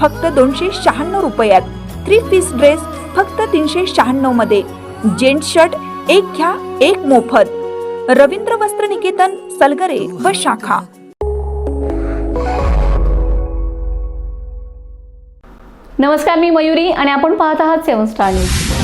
फक्त दोनशे शहाण्णव रुपयात. थ्री पीस ड्रेस फक्त तीनशे शहाण्णवमध्ये. जेंट्स शर्ट एक घ्या एक मोफत. रवींद्र वस्त्र निकेतन सलगरे व शाखा. नमस्कार मी मयुरी आणि आपण पाहत आहात सेवन स्टार न्यूज.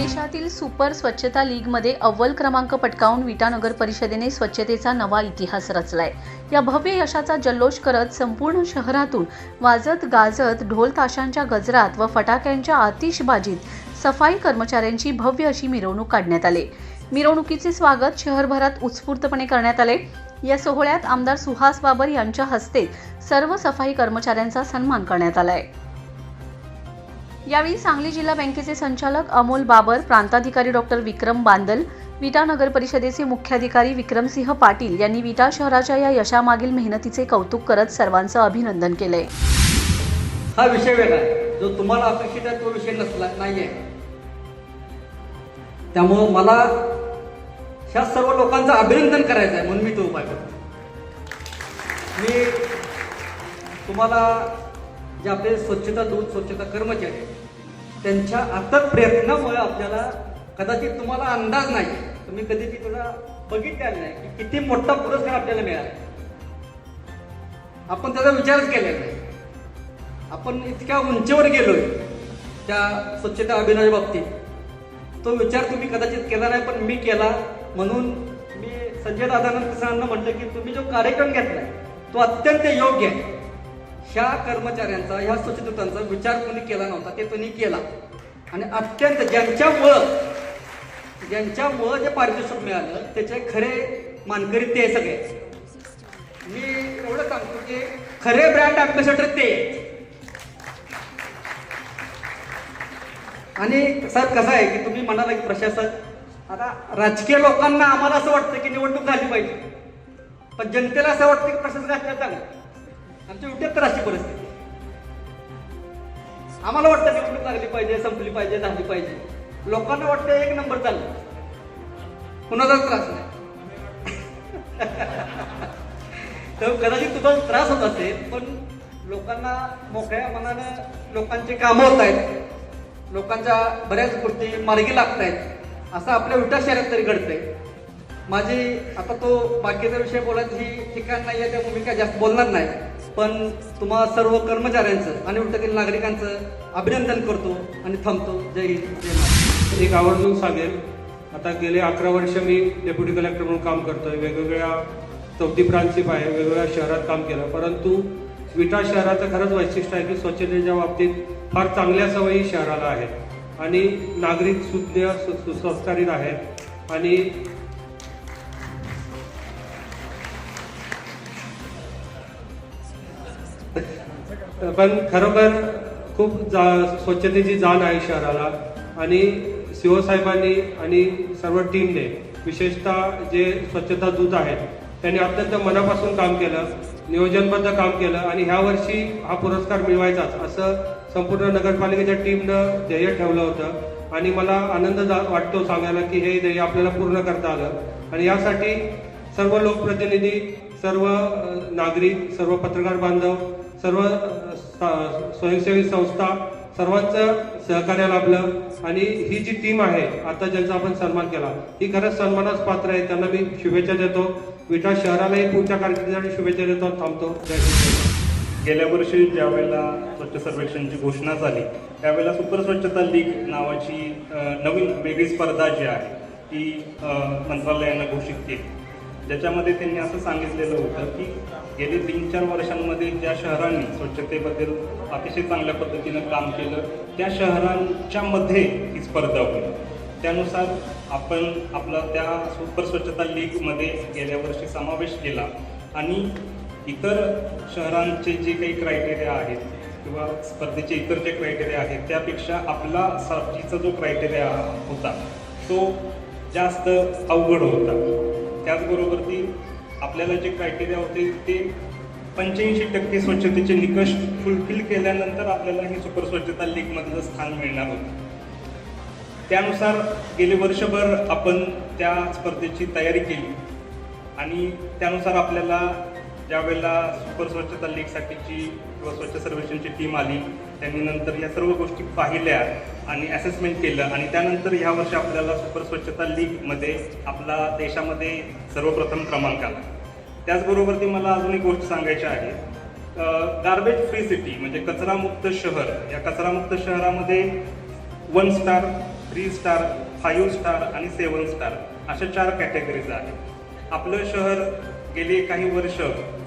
देशातील सुपर स्वच्छता लीगमध्ये अव्वल क्रमांक पटकावून विटानगर परिषदेने स्वच्छतेचा नवा इतिहास रचलाय. या भव्य यशाचा जल्लोष करत संपूर्ण शहरातून वाजत गाजत ढोल ताशांच्या गजरात व फटाक्यांच्या आतिषबाजीत सफाई कर्मचाऱ्यांची भव्य अशी मिरवणूक काढण्यात आली. मिरवणुकीचे स्वागत शहरभरात उत्स्फूर्तपणे करण्यात आले. या सोहळ्यात आमदार सुहास बाबर यांच्या हस्ते सर्व सफाई कर्मचाऱ्यांचा सन्मान करण्यात आला आहे यावेळी सांगली जिल्हा बँकेचे संचालक अमोल बाबर प्रांताधिकारी डॉक्टर विक्रम बांदल विटा नगर परिषदेचे मुख्याधिकारी विक्रमसिंह पाटील यांनी विटा शहराच्या या यशामागील मेहनतीचे कौतुक करत सर्वांचं अभिनंदन केलंय. हा विषय वेगळा आहे. जो तुम्हाला अपेक्षित आहे तो विषय नसला नाही आहे त्यामुळं मला ह्या सर्व लोकांचं अभिनंदन करायचं आहे म्हणून मी तो उपाय करतो मी तुम्हाला जे आपले स्वच्छता दूत स्वच्छता कर्मचारी आहेत, त्यांच्या अथक प्रयत्नामुळे आपल्याला कदाचित तुम्हाला अंदाज नाही. तुम्ही कधी ती तुला बघितलेलं नाही की किती मोठा पुरस्कार आपल्याला मिळाला. आपण त्याचा विचारच केलेला नाही. आपण इतक्या उंचीवर गेलोय त्या स्वच्छता अभियानाच्या बाबतीत. तो विचार तुम्ही कदाचित केला नाही पण मी केला. म्हणून मी संजय दादानंद सरांना म्हटलं की तुम्ही जो कार्यक्रम घेतलाय तो अत्यंत योग्य आहे. ह्या कर्मचाऱ्यांचा ह्या स्वच्छतेचा विचार कोणी केला नव्हता ते तुम्ही केला. आणि अत्यंत ज्यांच्यामुळं ज्यांच्यामुळं जे पारितोषिक मिळालं त्याचे खरे मानकरी ते सगळे. मी एवढं सांगतो की खरे ब्रँड अँबॅसेडर ते. आणि सर कसं आहे की तुम्ही म्हणाला की प्रशासक आता राजकीय लोकांना आम्हाला असं वाटतं की निवडणूक झाली पाहिजे. पण जनतेला असं वाटतं की प्रशासन असल्या चांगलं. आमच्या युट्यात अशी परिस्थिती आम्हाला वाटतं निवडणूक लागली पाहिजे संपली पाहिजे झाली पाहिजे. लोकांना वाटतं एक नंबर चालला. कुणाचाच त्रास नाही. तर कदाचित तुझा त्रास होत असेल पण लोकांना मोकळ्या मनानं लोकांची कामं होत आहेत. लोकांच्या बऱ्याच गोष्टी मार्गी लागत आहेत. असं आपल्या विटा शहरात तरी घडतंय. माझी आता तो बाकीचा विषय बोलायची ठिकाण नाही आहे त्या भूमिका जास्त बोलणार नाही. पण तुम्हा सर्व कर्मचाऱ्यांचं आणि उठतील नागरिकांचं अभिनंदन करतो आणि थांबतो. जय हिंद. जय एक आवर्जून सांगेल आता गेले अकरा वर्ष मी डेप्युटी कलेक्टर म्हणून काम करतोय. वेगवेगळ्या चौथी प्रांतिक आहे वेगवेगळ्या शहरात काम केलं. परंतु विटा शहराचं खरंच वैशिष्ट्य आहे की स्वच्छतेच्या बाबतीत फार चांगल्या सवयी शहराला आहेत. आणि नागरिक सुज्ञ सु सुसंस्कारित आहेत. आणि पण खरोखर खूप जा स्वच्छतेची जाण आहे शहराला. आणि शिवसाहेबांनी आणि सर्व टीमने विशेषतः जे स्वच्छता दूत आहेत त्यांनी अत्यंत मनापासून काम केलं नियोजनबद्ध काम केलं आणि ह्या वर्षी हा पुरस्कार मिळवायचाच असं संपूर्ण नगरपालिकेच्या टीमनं ध्येय ठेवलं होतं. आणि मला आनंद जा- वाटतो सांगायला की हे ध्येय आपल्याला पूर्ण करता आलं. आणि यासाठी सर्व लोकप्रतिनिधी सर्व नागरिक सर्व पत्रकार बांधव सर्व स्वयंसेवी संस्था सर्वांचं सहकार्य लाभलं आणि ही जी टीम आहे आता ज्यांचा आपण सन्मान केला ही खरंच सन्मानास पात्र आहे. त्यांना मी शुभेच्छा देतो. विटा शहरालाही पुढच्या कार्यक्रमासाठी शुभेच्छा देतो थांबतो. गेल्या वर्षी ज्या वेळेला स्वच्छ सर्वेक्षणची घोषणा झाली त्यावेळेला सुपर स्वच्छता लीग नावाची नवीन वेगळी स्पर्धा जी आहे ती मंत्रालयानं घोषित केली. ज्याच्यामध्ये त्यांनी असं सांगितलेलं होतं की गेली तीन चार वर्षांमध्ये ज्या शहरांनी स्वच्छतेबद्दल अतिशय चांगल्या पद्धतीनं काम केलं त्या शहरांच्या मध्ये ही स्पर्धा होईल. त्यानुसार आपण आपला त्या सुपर स्वच्छता लीगमध्ये गेल्या वर्षी समावेश केला. आणि इतर शहरांचे जे काही क्रायटेरिया आहेत किंवा स्पर्धेचे इतर जे क्रायटेरिया आहेत त्यापेक्षा आपला साठीचा जो क्रायटेरिया होता तो जास्त अवघड होता. त्याचबरोबर ती आपल्याला जे क्रायटेरिया होते ते पंच्याऐंशी टक्के स्वच्छतेचे निकष फुलफिल केल्यानंतर आपल्याला ही सुपर स्वच्छता लीगमधलं स्थान मिळणार होतं. त्यानुसार गेले वर्षभर आपण त्या स्पर्धेची तयारी केली. आणि त्यानुसार आपल्याला ज्यावेळेला सुपर स्वच्छता लीगसाठीची किंवा स्वच्छ सर्वेक्षणची टीम आली त्यांनी नंतर या सर्व गोष्टी पाहिल्या. आणि असेसमेंट केलं आणि त्यानंतर ह्या वर्षी आपल्याला सुपर स्वच्छता लीगमध्ये आपला देशामध्ये सर्वप्रथम क्रमांक आला. त्याचबरोबर ती मला अजून एक गोष्ट सांगायची आहे. गार्बेज फ्री सिटी म्हणजे कचरामुक्त शहर या कचरामुक्त शहरामध्ये one star three star five star आणि सेवन स्टार अशा चार कॅटेगरीज आहेत. आपलं शहर गेली काही वर्ष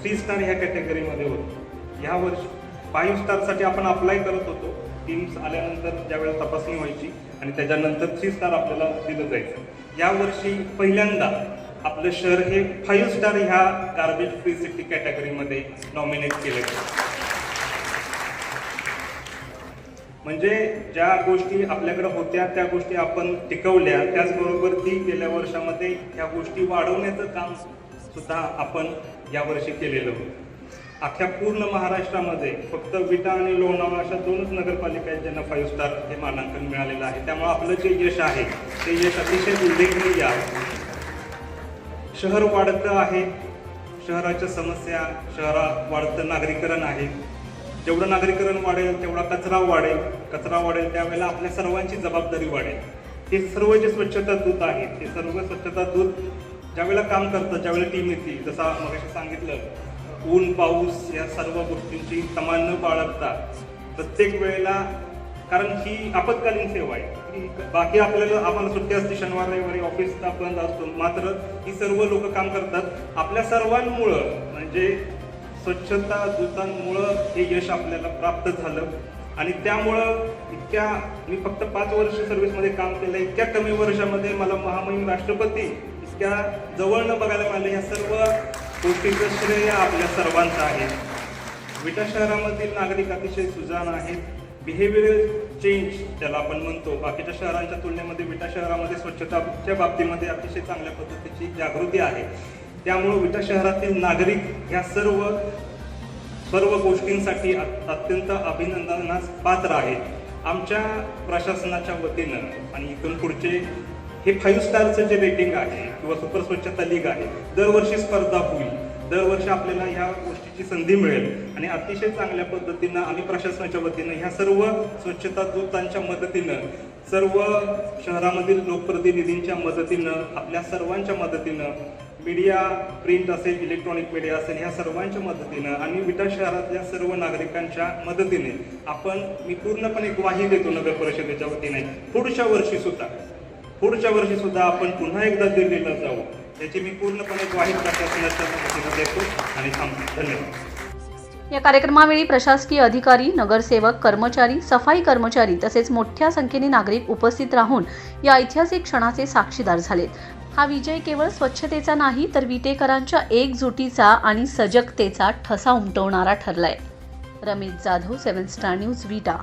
थ्री स्टार ह्या कॅटेगरीमध्ये होतं. ह्या वर्ष फाईव्ह स्टारसाठी आपण अप्लाय करत होतो. टीम्स आल्यानंतर ज्यावेळेला तपासणी व्हायची आणि त्याच्यानंतर थ्री स्टार आपल्याला दिलं जायचं. यावर्षी पहिल्यांदा आपलं शहर हे फाईव्ह स्टार ह्या गार्बेज फ्री सिटी कॅटेगरीमध्ये नॉमिनेट केलं म्हणजे ज्या गोष्टी आपल्याकडे होत्या त्या गोष्टी आपण टिकवल्या त्याचबरोबर ती गेल्या वर्षामध्ये ह्या गोष्टी वाढवण्याचं काम सुद्धा आपण यावर्षी केलेलं होतं. अख्ख्या पूर्ण महाराष्ट्रामध्ये फक्त विटा आणि लोणावळा अशा दोनच नगरपालिका आहेत ज्यांना फाईव्ह स्टार हे मानांकन मिळालेलं आहे. त्यामुळे आपलं जे यश आहे ते यश अतिशय उल्लेखनीय आहे. शहर वाढतं आहे शहराच्या समस्या शहरा वाढतं नागरीकरण आहे. जेवढं नागरीकरण वाढेल तेवढा कचरा वाढेल. कचरा वाढेल त्यावेळेला आपल्या सर्वांची जबाबदारी वाढेल. हे सर्व जे स्वच्छता दूत आहेत हे सर्व स्वच्छता दूत ज्यावेळेला काम करतात ज्यावेळेला टीम येते जसं मगाशी सांगितलं ऊन पाऊस या सर्व गोष्टींची तमान न बाळगता प्रत्येक वेळेला कारण ही आपत्कालीन सेवा आहे. बाकी आपल्याला आम्हाला सुट्टी असते शनिवार रविवारी ऑफिसचा बंद असतो. मात्र ही सर्व लोक काम करतात. आपल्या सर्वांमुळं म्हणजे स्वच्छता दूतांमुळं हे यश आपल्याला प्राप्त झालं. आणि त्यामुळं इतक्या मी फक्त पाच वर्ष सर्व्हिसमध्ये काम केलं. इतक्या कमी वर्षामध्ये मला महामहिम राष्ट्रपती इतक्या जवळनं बघायला मिळालं. या सर्व गोष्टीचं श्रेय आपल्या सर्वांचं आहे. विटा शहरामधील नागरिक अतिशय सुजाण आहेत. बिहेवियर चेंज ज्याला आपण म्हणतो बाकीच्या शहरांच्या तुलनेमध्ये विटा शहरामध्ये स्वच्छताच्या बाबतीमध्ये अतिशय चांगल्या पद्धतीची जागृती आहे. त्यामुळं विटा शहरातील नागरिक ह्या सर्व सर्व गोष्टींसाठी अत्यंत अभिनंदनास पात्र आहेत. आमच्या प्रशासनाच्या वतीनं आणि इथून पुढचे हे फाईव्ह स्टारचं जे रेटिंग आहे किंवा सुपर स्वच्छता लीग आहे दरवर्षी स्पर्धा होईल. दरवर्षी आपल्याला ह्या गोष्टीची संधी मिळेल. आणि अतिशय चांगल्या पद्धतीनं आणि प्रशासनाच्या वतीनं ह्या सर्व स्वच्छता दूतांच्या मदतीनं सर्व शहरामधील लोकप्रतिनिधींच्या मदतीनं आपल्या सर्वांच्या मदतीनं मीडिया प्रिंट असेल इलेक्ट्रॉनिक मीडिया असेल ह्या सर्वांच्या मदतीनं आणि विटा शहरातल्या सर्व नागरिकांच्या मदतीने आपण मी पूर्णपणे ग्वाही देतो नगर परिषदेच्या वतीने. पुढच्या वर्षी सुद्धा. पुढच्या वर्षी सुद्धा आपण पुन्हा एकदा दिल्लीला जाऊ. याची मी पूर्णपणे ग्वाही प्रशासनाच्या देतो आणि थांबतो. धन्यवाद. या कार्यक्रमावेळी प्रशासकीय अधिकारी नगरसेवक कर्मचारी सफाई कर्मचारी तसेच मोठ्या संख्येने नागरिक उपस्थित राहून या ऐतिहासिक क्षणाचे साक्षीदार झालेत. हा विजय केवळ स्वच्छतेचा नाही तर विटेकरांच्या एकजुटीचा आणि सजगतेचा ठसा उमटवणारा ठरलाय. Ramesh Jadhav seven star news Vita.